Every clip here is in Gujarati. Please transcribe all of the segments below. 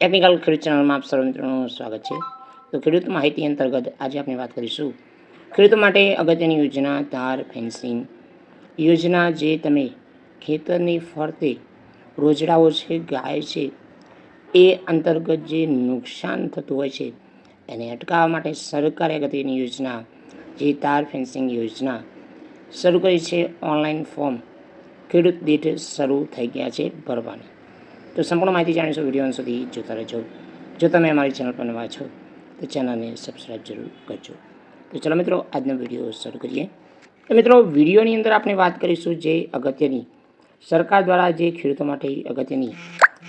ટેકનિકલ ખેડૂત ચેનલમાં આપ સર્વ મિત્રોનું સ્વાગત છે. તો ખેડૂત માહિતી અંતર્ગત આજે આપણે વાત કરીશું ખેડૂતો માટે અગત્યની યોજના તાર ફેન્સિંગ. યોજના જે તમે ખેતરની ફરતે રોજડાઓ છે, ગાય છે, એ અંતર્ગત જે નુકસાન થતું હોય છે, એને અટકાવવા માટે સરકારે અગત્યની યોજના, જે તાર ફેન્સિંગ યોજના શરૂ કરી છે. ઓનલાઈન ફોર્મ ખેડૂત દીઠ શરૂ થઈ ગયા છે ભરવાના. તો સંપૂર્ણ માહિતી જાણીશું વીડિયો અંત સુધી જોતા રહેજો. જો તમે અમારી ચેનલ પર નવા છો, તો ચેનલને સબસ્ક્રાઈબ જરૂર કરજો. તો ચલો મિત્રો, આજનો વીડિયો શરૂ કરીએ. તો મિત્રો, વિડીયોની અંદર આપણે વાત કરીશું જે અગત્યની. સરકાર દ્વારા જે ખેડૂતો માટે અગત્યની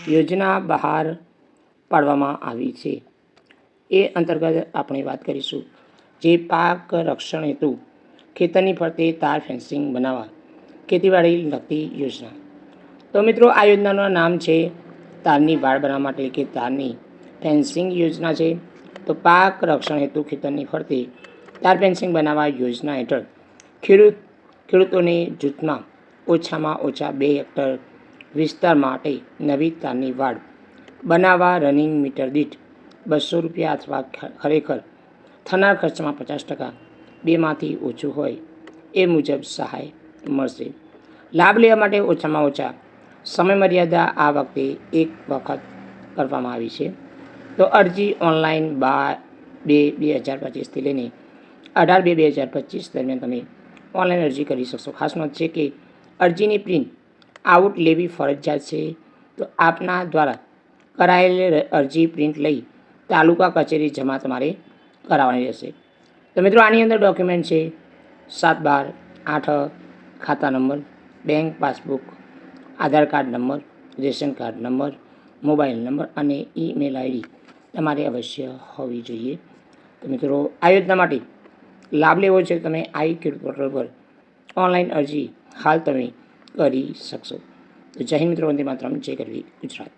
યોજના બહાર પાડવામાં આવી છે, એ અંતર્ગત આપણે વાત કરીશું જે પાક રક્ષણ હેતુ ખેતરની ફરતે તાર ફેન્સિંગ બનાવવા ખેતીવાડી લગતી યોજના. તો મિત્રો, આ યોજનાનું નામ છે તારની વાડ બનાવવા માટે કે તારની ફેન્સિંગ યોજના છે. તો પાક રક્ષણ હેતુ ખેતરની ફરતે તાર ફેન્સિંગ બનાવવા યોજના હેઠળ ખેડૂત, ખેડૂતોને જૂથમાં ઓછામાં ઓછા બે હેક્ટર વિસ્તાર માટે નવી તારની વાડ બનાવવા રનિંગ મીટર દીઠ બસો રૂપિયા અથવા ખરેખર થનાર ખર્ચમાં પચાસ ટકા બેમાંથી ઓછું હોય એ મુજબ સહાય મળશે. લાભ લેવા માટે ઓછામાં ઓછા સમય મર્યાદા આ વખતે એક વખત કરવામાં આવી છે. તો અરજી ઓનલાઈન બાર બે બે હજાર પચીસથી લઈને અઢાર બે બે હજાર પચીસ દરમિયાન તમે ઓનલાઈન અરજી કરી શકશો. ખાસ નોંધ છે કે અરજીની પ્રિન્ટ આઉટ લેવી ફરજિયાત છે. તો આપના દ્વારા કરાયેલ અરજી પ્રિન્ટ લઈ તાલુકા કચેરી જમા તમારે કરાવવાની રહેશે. તો મિત્રો, આની અંદર ડોક્યુમેન્ટ છે. સાત બાર આઠ ખાતા number, bank passbook Aadhaar card number, ration card number, mobile number અને ઈમેલ આઈડી તમારે અવશ્ય હોવી જોઈએ. તો મિત્રો, આ યોજના માટે લાભ લેવો છે તમે આઈ ખેડૂત પોર્ટલ પર. ઓનલાઈન અરજી હાલ તમે કરી શકશો. તો જય મિત્રો, વંદે માતરમ, જય કરવી ગુજરાત.